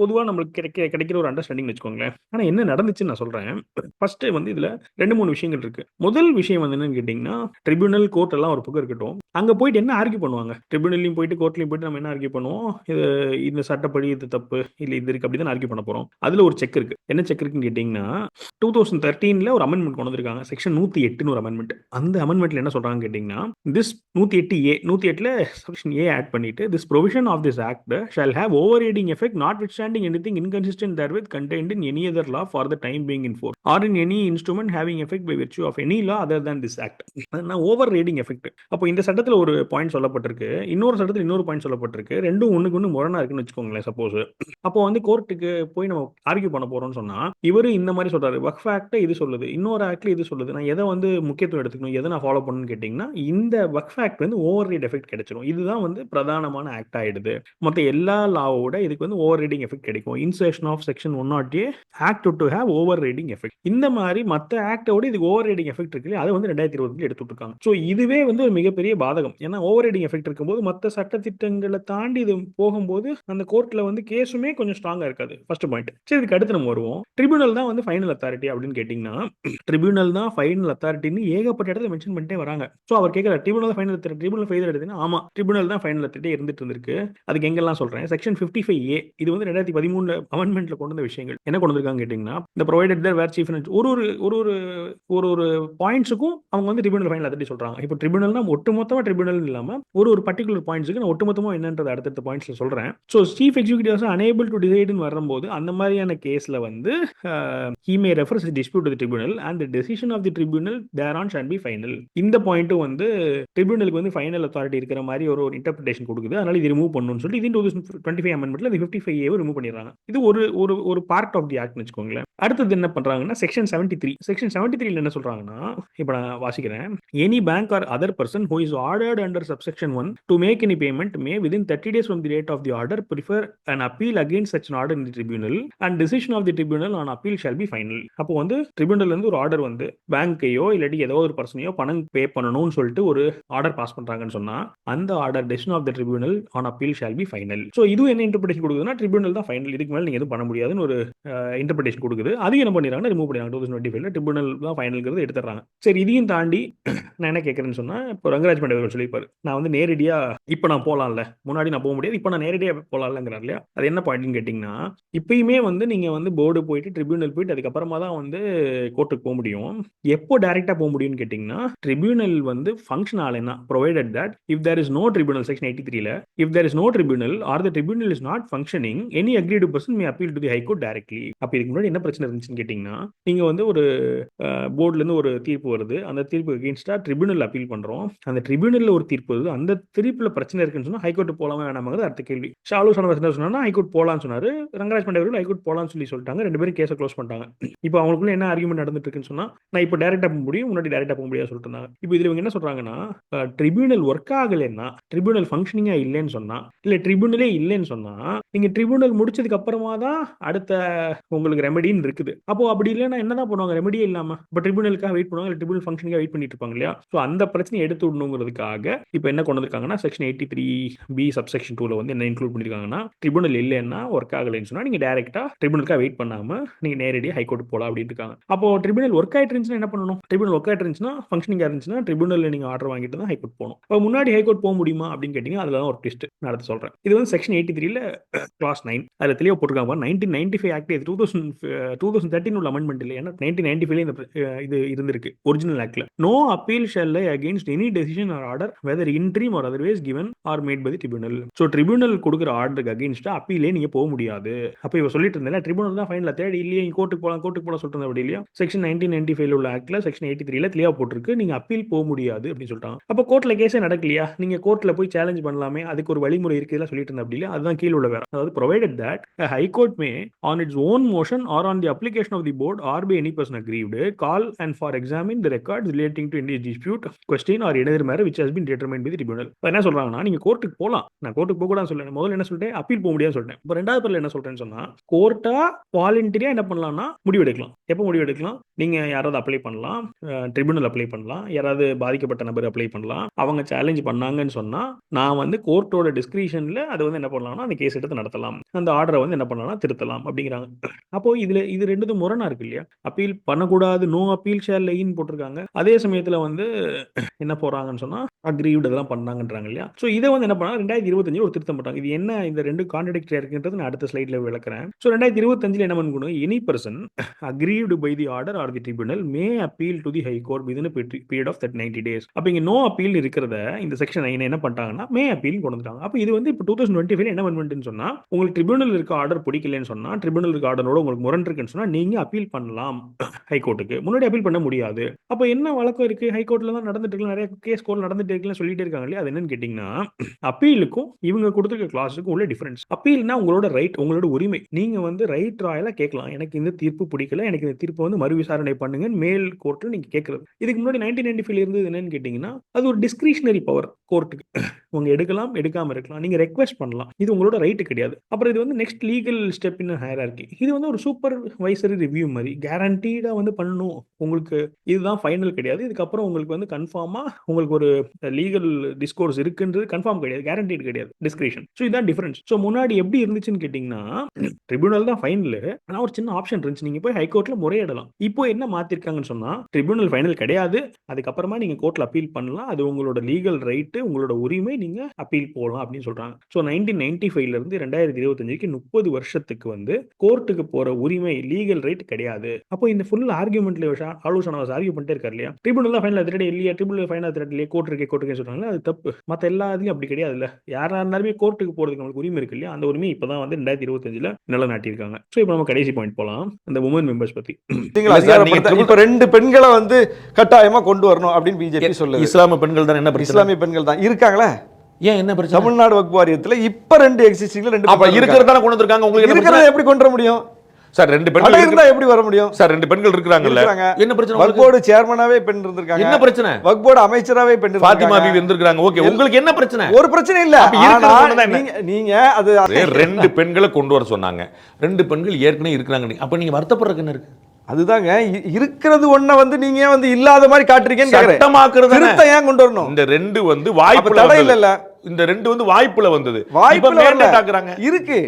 பொதுவாக நம்மளுக்கு கிடைக்க கிடைக்கிற ஒரு அண்டர்ஸ்டாண்டிங் வச்சுக்கோங்களேன். ஆனா என்ன நடந்துச்சுன்னு நான் சொல்றேன். ஃபர்ஸ்ட் வந்து இதுல ரெண்டு மூணு விஷயங்கள் இருக்கு. முதல் விஷயம் வந்து என்னன்னு கேட்டிங்கன்னா ட்ரிபியூனல் கோர்ட் எல்லாம் ஒரு பக்கம் இருக்கட்டும். அங்க போயிட்டு என்ன ஆர்கியூ பண்ணுவாங்க? ட்ரிபியூனல்லையும் போயிட்டு கோர்ட்லையும் போயிட்டு நம்ம என்ன ஆர்கியூ பண்ணுவோம்? இது இந்த சட்டப்படி இது தப்பு இல்ல இது இருக்கு அப்படி ஆர்கியூ பண்ண போறோம். அதுல ஒரு செக் இருக்கு. என்ன செக் இருக்குன்னு கேட்டிங்கன்னா டூ தௌசண்ட் தேர்ட்டீன்ல ஒரு அமெண்ட்மெண்ட் கொண்டு வந்திருக்காங்க. செக்ஷன் நூத்தி எட்டுன்னு ஒரு அமெண்ட்மெண்ட் அந்த அமெண்ட்மெண்ட்ல என்ன சொல்றாங்கன்னு கேட்டிங்கன்னா திஸ் நூத்தி எட்டு ஏ நூத்தி எட்டுல செக்ஷன் ஏ ஆட் பண்ணிட்டு this provision of this act shall have overriding effect notwithstanding anything inconsistent therewith content in any other law for the time being in force or in any instrument having effect by virtue of any law other than this act overriding effect அப்போ இந்த சட்டத்தில் ஒரு point சொல்லப்பட்டிருக்கு. இன்னொரு இடத்துல இன்னொரு point சொல்லப்பட்டிருக்கு. ரெண்டும் ஒண்ணுக்கு ஒன்று முரணா இருக்குன்னு வச்சுக்கோங்களேன் சப்போஸ் அப்போ வந்து கோர்ட்டுக்கு போய் நம்ம ஆர்கியூ பண்ண போறோம்னு சொன்னா இவரு இந்த மாதிரி சொல்றாரு. வக்ஃப் ஆக்ட இது சொல்லுது இன்னொரு ஆக்ட்ல இது சொல்லுது. நான் எதை வந்து முக்கியத்துவம் எடுத்துக்கணும் எதை நான் ஃபாலோ பண்ணணும்னு கேட்டிங்கன்னா இந்த வக்ஃப் ஆக்ட் வந்து ஓவர் ரீட் எஃபெக்ட் கிடைச்சிடும் இதுதான் வந்து பிரதானமான ஆக்ட் ஆயிடுது. மற்ற எல்லா லாவோட இதுக்கு வந்து ஓவர் ரீடிங் எஃபெக்ட் கிடைக்கும். Insertion of section one naught A act to have overriding effect இந்த மாதிரி மற்ற ஆக்டோட இதுக்கு ஓவர் ரீடிங் எஃபெக்ட் இருக்கு அதை வந்து ரெண்டாயிரத்தி இருபதுல எடுத்துட்டு இருக்காங்க ஸோ இதுவே வந்து ஒரு மிகப்பெரிய பாதகம். ஏன்னா ஓவர் ரீடிங் எஃபெக்ட் இருக்கும்போது மற்ற சட்டத்திட்டங்களை தாண்டி இது போகும்போது அந்த கோர்ட்ல வந்து கேஸுமே கொஞ்சம் ஸ்ட்ராங்கா இருக்காது. ஃபர்ஸ்ட் பாயிண்ட் சரி இதுக்கு அடுத்து நம்ம வருவோம். ட்ரிபியூனல் தான் வந்து ஃபைனல் அத்தாரிட்டி அப்படின்னு கேட்டிங்கன்னா ட்ரிபியூனல் தான் ஃபைனல் அத்தாரிட்டின்னு ஏகப்பட்ட இடத்துல மென்ஷன் பண்ணிட்டே வராங்க. ஸோ அவர் கேட்கற ட்ரிபியூனல் ஃபைனல் ட்ரிபியூனல் ஃபைனல் எடுத்துன்னா ஆமா ட்ரிபியூனல் தான் ஃபைனல் அத்தாரிட்டி இருந்துட்டு இருந்திருக்கு. அதுக்கு எங்கெல்லாம் சொல்றேன்? செக்ஷன் ஃபிஃப்டி ஃபைவ் ஏ இது வந்து ரெண்டாயிரத்தி பதிமூணுல அமெண்ட்மெண்ட்ல கொண்டு வந்த விஷயங்கள். என்ன கொண்டு வந்திருக்காங்க கேட்டிங்கன்னா இந்த ப்ரொவைடட் தேர் வேர் சீஃப் ஒரு ஒரு ஒரு ஒரு ஒரு ஒரு பாயிண்ட்ஸுக்கும் அவங்க வந்து ட்ரிபியூனல் ஃபைனல் அத்தாரிட்டி சொல்றாங்க. இப்போ ட்ரிபியூனல்னா ஒட்டுமொத்தமா ட்ரிபியூனல் இல்லாமல் ஒரு ஒரு பர்டிகுலர் பாயிண்ட்ஸுக்கு நான் ஒட்டுமொத்தமாக என்னன்றது அடுத்தடுத்த பாயிண்ட்ஸ்ல சொல்றேன். So chief executives unable to டிசைடுன்னு வரும்போது அந்த மாதிரியான கேஸ்ல வந்து he may refers dispute the tribunal and the decision of the tribunal thereon shall be final இந்த பாயிண்ட்டும் வந்து ட்ரிபியூனலுக்கு வந்து ஃபைனல் அத்தாரிட்டி இருக்கிற மாதிரி ஒரு ஒரு இன்டர்பிரேஷன் கொடுக்குது. அதனால இது ரிமூவ் பண்ணணும்னு சொல்லி இது டூ தௌசண்ட் டுவெண்ட்டி ஃபைவ் அமெண்ட்மெண்ட்ல இந்த ஃபிஃப்டி ஃபைவ் ஏவும் ரிமூவ் பண்ணிடுறாங்க. இது ஒரு ஒரு ஒரு பார்ட் ஆஃப் தி ஆக்ட்னு வச்சுக்கோங்களேன். அடுத்தது என்ன பண்றாங்கன்னா section seventy three section seventy த்ரீல என்ன சொல்றாங்கன்னா இப்போ நான் வாசிக்கிறேன். Any bank or other person who is ordered under subsection one to make in any payment may within thirty days the date date of order, order prefer appeal against such an order in the tribunal and decision of the tribunal on appeal shall be final அப்போ வந்து tribunal இருந்து ஒரு order வந்து பேங்க்கையோ இல்லாட்டி ஏதோ ஒரு பர்சனையோ பணம் பே பண்ணணும்னு சொல்லிட்டு ஒரு ஆர்டர் பாஸ் பண்றாங்கன்னு சொன்னா அந்த order decision of the tribunal on appeal shall be final so இது என்ன இன்டர்பிரேஷன் கொடுக்குதுன்னா ட்ரிபியூனல் தான் ஃபைனல் இதுக்கு மேலே நீங்க எதுவும் பண்ண முடியாதுன்னு ஒரு இன்டர்பிரேஷன் கொடுக்குது. அதையும் என்ன பண்ணிடுறாங்க ரிமூவ் பண்ணிடுறாங்க. டூ தௌசண்ட் டுவெண்ட்டி ஃபைவ்ல ட்ரிபியூனல் தான் ஃபைனல்ங்கிறது எடுத்துறாங்க சரி இதையும் தாண்டி நான் என்ன கேட்கறேன்னு சொன்னா இப்போ ரங்கராஜ் பாண்டே அவர்கள் சொல்லியிருப்பாரு. நான் வந்து நேரடியா இப்போ நான் போகலாம்ல முன்னாடி நான் போக முடியாது. இப்போ நான் நேரடியாக போகலாம்லங்கிறார் இல்லையா? அது என்ன பாயிண்ட்னு கேட்டிங்கன்னா இப்பயுமே வந்து நீங்க வந்து போர்டு போயிட்டு ட்ரிபியூனல் போயிட்டு அதுக்கப்புறமா தான் வந்து கோர்ட்டுக்கு போக முடியும். எப்போ டைரக்டா போக முடியும்னு கேட்டிங்கன்னா ட்ரிபியூனல் வந்து ஃபங்க்ஷன் ஆகலைன்னா provided that if there is no tribunal section eighty த்ரீல if there is no tribunal or the tribunal is not functioning any aggrieved person may appeal to the high court directly அப்போ இதுக்கு முன்னாடி என்ன பிரச்சனை இருந்துச்சுன்னு கேட்டிங்கன்னா நீங்க வந்து ஒரு போர்ட்லேருந்து ஒரு தீர்ப்பு வருது. அந்த தீர்ப்பு அகேன்ஸ்டாக ட்ரிபியூனல் அப்பீல் பண்றோம். அந்த ட்ரிபியூனலில் ஒரு தீர்ப்பு வருது. அந்த தீர்ப்பில் பிரச்சனை பிரச்சனை இருக்குன்னு சொன்னா ஹைகோர்ட் போலாமா வேணாமாங்கிறது அடுத்த கேள்வி. ஷாலு சனவாஸ் என்ன சொன்னா ஹைகோர்ட் போலாம்னு சொன்னாரு. ரங்கராஜ் பண்டே அவர்கள் ஹைகோர்ட் போலான்னு சொல்லி சொல்லிட்டாங்க. ரெண்டு பேரும் கேஸை க்ளோஸ் பண்ணிட்டாங்க. இப்போ அவங்களுக்குள்ள என்ன ஆர்குமெண்ட் நடந்துட்டு இருக்குன்னு சொன்னா நான் இப்போ டேரக்டா போக முடியும் முன்னாடி டேரக்டா போக முடியாது சொல்லிட்டு இருந்தாங்க. இப்போ இதுல இவங்க என்ன சொல்றாங்கன்னா ட்ரிபியூனல் ஒர்க் ஆகலைன்னா ட்ரிபியூனல் ஃபங்க்ஷனிங்கா இல்லைன்னு சொன்னா இல்ல ட்ரிபியூனலே இல்லைன்னு சொன்னா நீங்க ட்ரிபியூனல் முடிச்சதுக்கு அப்புறமா தான் அடுத்த உங்களுக்கு ரெமெடின்னு இருக்குது. அப்போ அப்படி இல்லைன்னா என்னதான் பண்ணுவாங்க? ரெமெடியே இல்லாம. இப்போ ட்ரிபியூனலுக்காக வெயிட் பண்ணுவாங்க இல்லை ட்ரிபியூனல் ஃபங்க்ஷனுக்காக வெயிட் பண்ணிட்டு இருப்பாங்க இல்லையா? ஸோ அந்த பிரச்சனையை எடுத்து விடணுங்கிறதுக்காக இப்போ என்ன கொண்டு வந்திருக்காங்கன்னா section eighty three B subsection டூல வந்து என்ன இன்க்ளூட் பண்ணியிருக்காங்கன்னா ட்ரிபுனல் இல்லைன்னா ஒர்க் ஆகலைன்னு சொன்னா நீங்க டேரக்டா ட்ரிபுனலுக்காக வெயிட் பண்ணாம நீங்க நேரடியாக ஹைகோர்ட் போலாம் அப்படின்னு இருக்காங்க. அப்போ ட்ரிபுனல் ஒர்க் ஆயிட்டு இருந்துச்சுன்னா என்ன பண்ணணும்? ட்ரிபுனல் ஒர்க் ஆயிட்டு இருந்துச்சுன்னா ஃபங்க்ஷனிங்காக இருந்துச்சுன்னா ட்ரிபுனலில் நீங்க ஆர்டர் வாங்கிட்டு தான் ஹைகோர்ட் போகணும். இப்போ முன்னாடி ஹைகோர்ட் போக முடியுமா அப்படின்னு கேட்டீங்கன்னா அதுல தான் ஒரு ட்விஸ்ட் நான் அடுத்து சொல்றேன். இது வந்து செக்ஷன் எயிட்டி த்ரீல கிளாஸ் நைன் அதில் தெளிவாக போட்டிருக்காங்க nineteen ninety five act two thousand two thousand thirteen உள்ள அமெண்ட்மெண்ட் இல்லை. ஏன்னா நைன்டீன் நைன்டி ஃபைவ்ல இந்த இது இருந்திருக்கு. Original ஆக்ட்ல no appeal shall against any decision or order whether interim or otherwise given or made by tribunal so tribunal கொடுக்குற ஆர்டருக்கு அகேன்ஸ்டா அப்பீலே நீங்க போக முடியாது. அப்போ இவ சொல்லிட்டு இருந்தேன் ட்ரிபியூனல் தான் ஃபைனல் தேடி இல்லையா கோர்ட்டுக்கு போகலாம் கோர்ட்டுக்கு போகலாம் சொல்லிட்டு அப்படி இல்லையா? செக்ஷன் நைன்டீன் நைன்டி ஃபைவ்ல உள்ள ஆக்ட்ல செக்ஷன் எயிட்டி த்ரீல தெளிவா போட்டிருக்கு நீங்க அப்பீல் போக முடியாது அப்படின்னு சொல்லிட்டாங்க அப்போ கோர்ட்ல கேஸே நடக்கலையா? நீங்க கோர்ட்ல போய் சேலஞ்ச் பண்ணலாமே அதுக்கு ஒரு வழிமுறை இருக்குதுலாம் சொல்லிட்டு இருந்தேன் அப்படி இல்லையா அதுதான் கீழே உள்ள வேற. அதாவது provided that high court may on its own motion or on the application of the board or by any person aggrieved call and for examine the record relating to இண்டியஸ் dispute question or another matter which has been determine with tribunal என்ன சொல்றாங்க சொல்றாங்கன்னா நீங்க கோர்ட்டுக்கு போகலாம் நான் கோர்ட்டுக்கு போக கூடாது சொல்றேன் முதல்ல என்ன சொல்லிட்டேன்? அப்பீல் போக முடியாதுன்னு சொல்லிட்டேன். இப்போ ரெண்டாவது பேர்ல என்ன சொல்றேன்னு சொன்னா கோர்ட்டா வாலண்டியரா என்ன பண்ணலாம்னா முடிவெடுக்கலாம் எப்போ முடிவெடுக்கலாம் நீங்க யாராவது அப்ளை பண்ணலாம். ட்ரிபியூனல் அப்ளை பண்ணலாம். யாராவது பாதிக்கப்பட்ட நபர் அப்ளை பண்ணலாம். அவங்க சேலஞ்ச் பண்ணாங்கன்னு சொன்னா நான் வந்து கோர்ட்டோட டிஸ்கிரிஷன்ல அது வந்து என்ன பண்ணலாம்னா அந்த கேஸ் எடுத்து நடத்தலாம். அந்த ஆர்டரை வந்து என்ன பண்ணலாம்னா திருத்தலாம் அப்படிங்கிறாங்க. அப்போ இதுல இது ரெண்டுதும் முரணா இருக்கு இல்லையா? அப்பீல் பண்ணக்கூடாது. நோ அப்பீல் ஷேர் லைன் போட்டிருக்காங்க. அதே சமயத்துல வந்து என்ன போறாங்கன்னு சொன்னா அக்ரீவ்ட் இதெல்லாம் பண்ணாங்கன்றாங்க இல்லையா? ஸோ ஸோ இதை வந்து என்ன பண்ணா ரெண்டாயிரத்தி இருபத்தஞ்சு ஒரு திருத்தம் பண்றாங்க இது என்ன இந்த ரெண்டு கான்ட்ரடிக்டரியா இருக்குன்றது நான் அடுத்த ஸ்லைட்ல விளக்குறேன். ஸோ ரெண்டாயிரத்தி இருபத்தஞ்சில் என்ன பண்ணணும் any person aggrieved by the order or the tribunal may appeal to the high court within period of that ninety days அப்போ இங்கே நோ அப்பீல் இருக்கிறத இந்த செக்ஷன் நைன் என்ன பண்ணிட்டாங்கன்னா மே அப்பீல் கொண்டு வந்துட்டாங்க. அப்போ இது வந்து இப்போ டூ தௌசண்ட் டுவெண்ட்டி ஃபைவ் என்ன பண்ணுன்னு சொன்னால் உங்களுக்கு ட்ரிபியூனல் இருக்க ஆர்டர் பிடிக்கலன்னு சொன்னால் ட்ரிபியூனல் இருக்க ஆர்டரோட உங்களுக்கு முரண் சொன்னால் நீங்கள் அப்பீல் பண்ணலாம் ஹைகோர்ட்டுக்கு முன்னாடி அப்பீல் பண்ண முடியாது. அப்போ என்ன வழக்கம் இருக்குது ஹைகோர்ட்டில் தான் நடந்துட்டு இருக்கு நிறைய கேஸ் கோர்ட் நடந்துட்டு இருக்குன்னு சொல்லிட்டு இருக்காங்க இல்லையா? அது என்னன்னு கேட்டிங்கன்னா அப்பீலுக்கும் இவங்க கொடுத்துருக்க கிளாஸுக்கும் உள்ள டிஃபரன்ஸ் அப்பீல்னா உங்களோட ரைட் உங்களோட உரிமை. நீங்க வந்து ரைட் ராயலா கேட்கலாம். எனக்கு இந்த தீர்ப்பு பிடிக்கல. எனக்கு இந்த தீர்ப்பு வந்து மறு விசாரணை பண்ணுங்க மேல் கோர்ட்ல நீங்க கேட்கறது. இதுக்கு முன்னாடி நைன்டீன் நைன்டி ஃபைவ்ல இருந்தது என்னன்னு கேட்டீங்கன்னா அது ஒரு டிஸ்கிரிஷனரி பவர் கோர்ட்டுக்கு உங்க எடுக்கலாம் எடுக்காம இருக்கலாம். நீங்க ரெக்வெஸ்ட் பண்ணலாம். இது உங்களோட ரைட்டு கிடையாது. அப்புறம் இது வந்து next legal step in hierarchy இது வந்து ஒரு சூப்பர் வைசரி ரிவ்யூ மாதிரி. கேரண்டீடா வந்து பண்ணணும். உங்களுக்கு இதுதான் ஃபைனல் கிடையாது. இதுக்கப்புறம் உங்களுக்கு வந்து கன்ஃபார்மா உங்களுக்கு ஒரு லீகல் டிஸ்கோர்ஸ் இருக்குன்றது கன்ஃபார்ம் கிடையாது கேரண்டீடு கிடையாது டிஸ்கிரிஷன் ஸோ இதுதான் டிஃபரன்ஸ் ஸோ முன்னாடி எப்படி இருந்துச்சுன்னு கேட்டிங்கன்னா ட்ரிபியூனல் தான் ஃபைனல் ஆனால் ஒரு சின்ன ஆப்ஷன் இருந்துச்சு. நீங்க போய் ஹைகோர்ட்டில் முறையிடலாம். இப்போ என்ன மாத்திருக்காங்கன்னு சொன்னால் ட்ரிபியூனல் ஃபைனல் கிடையாது. அதுக்கப்புறமா நீங்க கோர்ட்டில் அப்பீல் பண்ணலாம். அது உங்களோட லீகல் ரைட்டு உங்களோட உரிமை நீங்க அப்பீல் போகலாம் அப்படின்னு சொல்றாங்க. ஸோ நைன்டீன் நைன்டி ஃபைவ்ல இருந்து ரெண்டாயிரத்தி இருபத்தஞ்சுக்கு முப்பது வருஷத்துக்கு வந்து கோர்ட்டுக்கு போகிற உரிமை லீகல் ரைட் கிடையாது. அப்போ இந்த ஃபுல் ஆர்குமெண்ட்ல ஆலோசனை ஆர்கியூ பண்ணிட்டே இருக்காரு இல்லையா? ட்ரிபியூனல் தான் ஃபைனல் திரட்டி இல்லையா? ட்ரிபியூனல் ஃபைனல் திரட்டி இல்லையா? கோர்ட் இருக்கே கோர்ட்டுக்கே சொல்றாங்க அது தப்பு. மற்ற எல்லா இதுலயும் அப்படி கிடையாது இல்ல யாரா இருந்தாலுமே கோர்ட்டுக்கு போறதுக்கு நம்மளுக்கு உரிமை இருக்கு இல்லையா? அந்த உரிமை இப்பதான் வந்து ரெண்டாயிரத்தி இருபத்தஞ்சுல நிலநாட்டியிருக்காங்க. ஸோ இப்போ நம்ம கடைசி பாயிண்ட் போலாம். அந்த உமன் மெம்பர்ஸ் triple- இப்ப ரெண்டு பெண்களை வந்து கட்டாயமா கொண்டு வரணும் அப்படின்னு பிஜேபி சொல்லுது. இஸ்லாமிய பெண்கள் தான் என்ன பிரச்சனை? இஸ்லாமிய பெண்கள் தான். இருக்காங்களே? ஏன் என்ன பிரச்சனை? தமிழ்நாடு வக்பு வாரியத்துல இப்ப ரெண்டு எக்ஸிஸ்டிங்ல ரெண்டு அப்ப பெண்கள் இருக்கிறது தானே கொண்டு வந்திருக்காங்க? உங்களுக்கு என்ன இருக்கிறத பிரச்சனை? எப்படி கொண்டு வர முடியும்? சார் ரெண்டு பெண்கள் இருந்தா எப்படி வர முடியும்? சார் ரெண்டு பெண்கள் இருக்கிறாங்கல்ல? இருக்கிறாங்க. என்ன பிரச்சனை உங்களுக்கு? வக்போர்டு சேர்மனாவே பெண் இருந்திருக்காங்க. என்ன பிரச்சனை? வக்போர்டு அமைச்சராவே பெண் ஃபாத்திமா. பிபி இருந்திருக்காங்க ஓகே உங்களுக்கு என்ன பிரச்சனை? ஒரு பிரச்சனை இல்ல? நீங்க நீங்க அது ரெண்டு பெண்களை கொண்டு வர சொன்னாங்க. ரெண்டு பெண்கள் ஏற்கனவே இருக்கிறாங்க. அப்ப நீங்க வருத்தப்படுறதுக்கு என்ன இருக்கு? அதுதாங்க இருக்கிறது ஒண்ண வந்து நீங்க வந்து இல்லாத மாதிரி காட்டுறீங்கன்னு சட்டமாக்குறது. திருத்தம் ஏன் கொண்டு வரணும்? இந்த ரெண்டு வந்து அப்ப வாய்ப்புல தடை. இல்லல்ல. இந்த ரெண்டு வந்து வாய்ப்புல வந்தது. வாய்ப்புல ஆக்குறாங்க இருக்கு.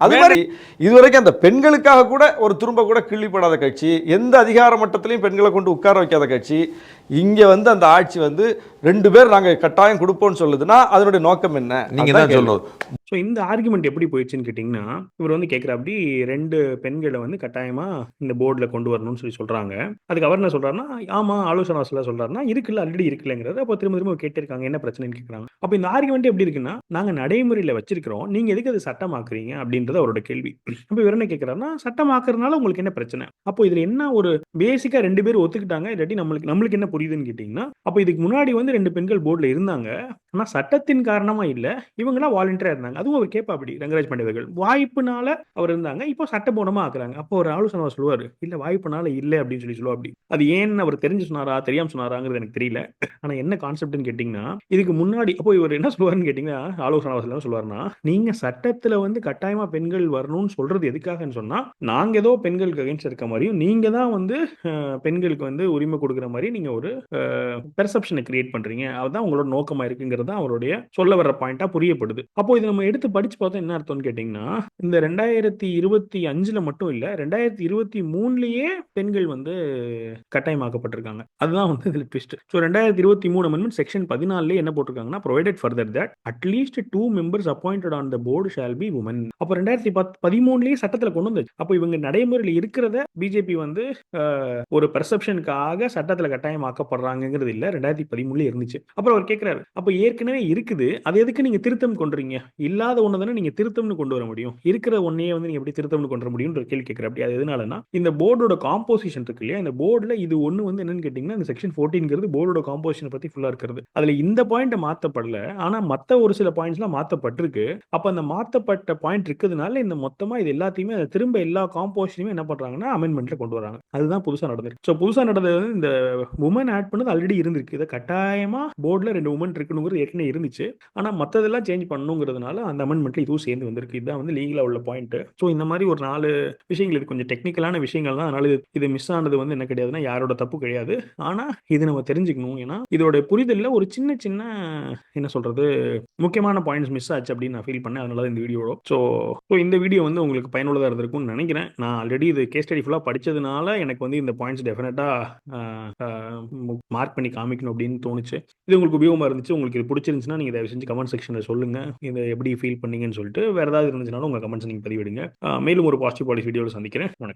அது மாதிரி இதுவரைக்கும் அந்த பெண்களுக்காக கூட ஒரு துரும்ப கூட கிள்ளிப்படாத கட்சி எந்த அதிகார மட்டத்திலையும் பெண்களை கொண்டு உட்கார வைக்காத கட்சி இங்க வந்து அந்த ஆட்சி வந்து ரெண்டு பேர் நாங்க கட்டாயம் கொடுப்போம்னு சொல்லுதுன்னா அதனுடைய நோக்கம் என்ன? நீங்க தான். சொல்லணும் ஸோ இந்த ஆர்குமெண்ட் எப்படி போயிடுச்சுன்னு கேட்டிங்கன்னா இவர் வந்து கேட்குற அப்படி ரெண்டு பெண்களை வந்து கட்டாயமாக இந்த போர்டில் கொண்டு வரணும்னு சொல்லி சொல்கிறாங்க அதுக்கு அவர் என்ன சொல்கிறாருன்னா ஆமாம் ஆலோசனை வாசலில் சொல்கிறாருன்னா இருக்குல்ல ஆல்ரெடி இருக்குல்லங்கிறது அப்போ திரும்ப திரும்ப கேட்டிருக்காங்க என்ன பிரச்சனைன்னு கேட்குறாங்க. அப்போ இந்த ஆர்குமெண்ட் எப்படி இருக்குன்னா நாங்கள் நடைமுறையில் வச்சிருக்கிறோம் நீங்கள் எதுக்கு அது சட்டமாக்குறீங்க அப்படின்றது அவரோட கேள்வி. அப்போ இவர் என்ன கேட்குறாருன்னா சட்டமாக்குறதுனால உங்களுக்கு என்ன பிரச்சனை? அப்போ இதில் என்ன ஒரு பேசிக்காக ரெண்டு பேரும் ஒத்துக்கிட்டாங்க இல்லாட்டி நம்மளுக்கு நம்மளுக்கு என்ன புரியுதுன்னு கேட்டிங்கன்னா அப்போ இதுக்கு முன்னாடி வந்து ரெண்டு பெண்கள் போர்டில் இருந்தாங்க. ஆனால் சட்டத்தின் காரணமாக இல்லை. இவங்களாம் வாலண்டியராக இருந்தாங்க. அதுவும் அவர் கேட்பா அப்படி ரங்கராஜ் பாண்டே வாய்ப்புனால அவர் இருந்தாங்க. இப்போ சட்டபூர்ணமாக ஆக்குறாங்க. அப்போ ஒரு ஆலோசனை சொல்லுவார் இல்லை வாய்ப்புனால இல்லை அப்படின்னு சொல்லி சொல்லுவா அப்படி அது ஏன் அவர் தெரிஞ்சு சொன்னாரா தெரியாம சொன்னாராங்கிறது எனக்கு தெரியல. ஆனால் என்ன கான்செப்ட்னு கேட்டிங்கன்னா இதுக்கு முன்னாடி அப்போ இவர் என்ன சொல்லுவாருன்னு கேட்டிங்கன்னா ஆலோசனை அவசரம் சொல்லுவாருன்னா நீங்கள் சட்டத்தில் வந்து கட்டாயமாக பெண்கள் வரணும்னு சொல்கிறது எதுக்காகன்னு சொன்னால் நாங்கள் ஏதோ பெண்களுக்கு அகைன்ஸ்ட் இருக்க மாதிரியும் நீங்கள் தான் வந்து பெண்களுக்கு வந்து உரிமை கொடுக்குற மாதிரி நீங்கள் ஒரு பெர்செப்ஷனை கிரியேட் பண்ணுறீங்க அதுதான் உங்களோட நோக்கமாக இருக்குங்கிறது அவருடைய சொல்ல வர்ற பாயிண்ட்டாக புரியப்படுது. அப்போ இதை நம்ம எடுத்து படித்து பார்த்தா என்ன அர்த்தம்னு கேட்டிங்கன்னா இந்த ரெண்டாயிரத்தி இருபத்தி அஞ்சில் மட்டும் இல்லை ரெண்டாயிரத்தி இருபத்தி மூணுலேயே பெண்கள் வந்து கட்டாயமாக்கப்பட்டிருக்காங்க. அதுதான் வந்து இதில் ட்விஸ்ட் ஸோ ரெண்டாயிரத்தி இருபத்தி மூணு அமெண்ட்மெண்ட் செக்ஷன் பதினாலே என்ன போட்டிருக்காங்கன்னா provided further that at least two members appointed on the board shall be women அப்போ ரெண்டாயிரத்தி பத் பதிமூணுலேயே சட்டத்தில் கொண்டு வந்துச்சு. அப்போ இவங்க நடைமுறையில் இருக்கிறத பிஜேபி வந்து ஒரு பெர்செப்ஷனுக்காக சட்டத்தில் கட்டாயமாக்கப்படுறாங்கிறது இல்லை ரெண்டாயிரத்தி பதிமூணுல இருந்துச்சு. அப்புறம் அவர் கேட்குறாரு அப்போ ஏற்கனவே இருக்குது அது எதுக்கு நீங்கள் திருத்தம் கொண்டுறீங்க? இல்லாத ஒன்று தானே நீங்கள் திருத்தம்னு கொண்டு வர முடியும்? இருக்கிற ஒன்னையே வந்து நீங்கள் எப்படி திருத்தம்னு கொண்டு வர முடியும்ன்ற கேள்வி கேட்குற அப்படி அது எதனாலனா இந்த போர்டோட காம்போசிஷன் இருக்கு இல்லையா? இந்த போர்டில் இது ஒன்று வந்து என்னன்னு கேட்டிங்கன்னா இந்த செக்ஷன் ஃபோர்டீன்கிறது போர்டோட காம்போசிஷன் பற்றி ஃபுல்லாக இருக்கிறது. அதில் இந்த பாயிண்ட் மாற்றப்படல ஆனால் மற்ற ஒரு சில பாயிண்ட்ஸ்லாம் மாற்றப்பட்டிருக்கு அப்போ அந்த மாற்றப்பட்ட பாயிண்ட் இருக்கிறதுனால இந்த மொத்தமாக இது எல்லாத்தையுமே அதை திரும்ப எல்லா காம்போசிஷனுமே என்ன பண்ணுறாங்கன்னா அமெண்ட்மெண்ட்டில் கொண்டு வராங்க. அதுதான் புதுசாக நடந்திருக்கு. ஸோ புதுசாக நடந்தது இந்த உமன் ஆட் பண்ணது ஆல்ரெடி இருந்திருக்கு. இதை கட்டாய கட்டாயமாக போர்டில் ரெண்டு உமன் இருக்கணுங்கிறது ஏற்கனவே இருந்துச்சு. ஆனால் மற்றதெல்லாம் சேஞ்ச் பண்ணணுங்கிறதுனால அந்த அமெண்ட்மெண்ட்டில் இதுவும் சேர்ந்து வந்திருக்கு. இதுதான் வந்து லீகலாக உள்ள பாயிண்ட் ஸோ இந்த மாதிரி ஒரு நாலு விஷயங்கள் இது கொஞ்சம் டெக்னிக்கலான விஷயங்கள் தான் அதனால இது மிஸ் ஆனது வந்து என்ன கிடையாதுன்னா யாரோட தப்பு கிடையாது. ஆனால் இது நம்ம தெரிஞ்சுக்கணும். ஏன்னா இதோட புரிதலில் ஒரு சின்ன சின்ன என்ன சொல்கிறது முக்கியமான பாயிண்ட்ஸ் மிஸ் ஆச்சு அப்படின்னு நான் ஃபீல் பண்ணேன். அதனால தான் இந்த வீடியோட ஸோ ஸோ இந்த வீடியோ வந்து உங்களுக்கு பயனுள்ளதாக இருந்திருக்கும்னு நினைக்கிறேன். நான் ஆல்ரெடி இது கேஸ் ஸ்டடி ஃபுல்லாக படித்ததுனால எனக்கு வந்து இந்த பாயிண்ட்ஸ் டெஃபினட்டாக மார்க் பண்ணி காமிக்கணும் அப்படின்னு தோணுச்சு. இது உங்களுக்கு உபயோகமாக இருந்துச்சு உங்களுக்கு இது பிடிச்சிருந்துச்சுன்னா நீங்கள் தயவு செஞ்சு கமெண்ட் செக்ஷனில் சொல்லுங்கள் இதை எப்படி ஃபீல் பண்ணீங்கன்னு சொல்லிட்டு வேறு ஏதாவது இருந்துச்சுனாலும் உங்கள் கமெண்ட்ஸ் நீங்கள் பதிவிடுங்க. மேலும் ஒரு பாசிட்டிவ் பாலிசி வீடியோவில் சந்திக்கிறேன். வணக்கம்.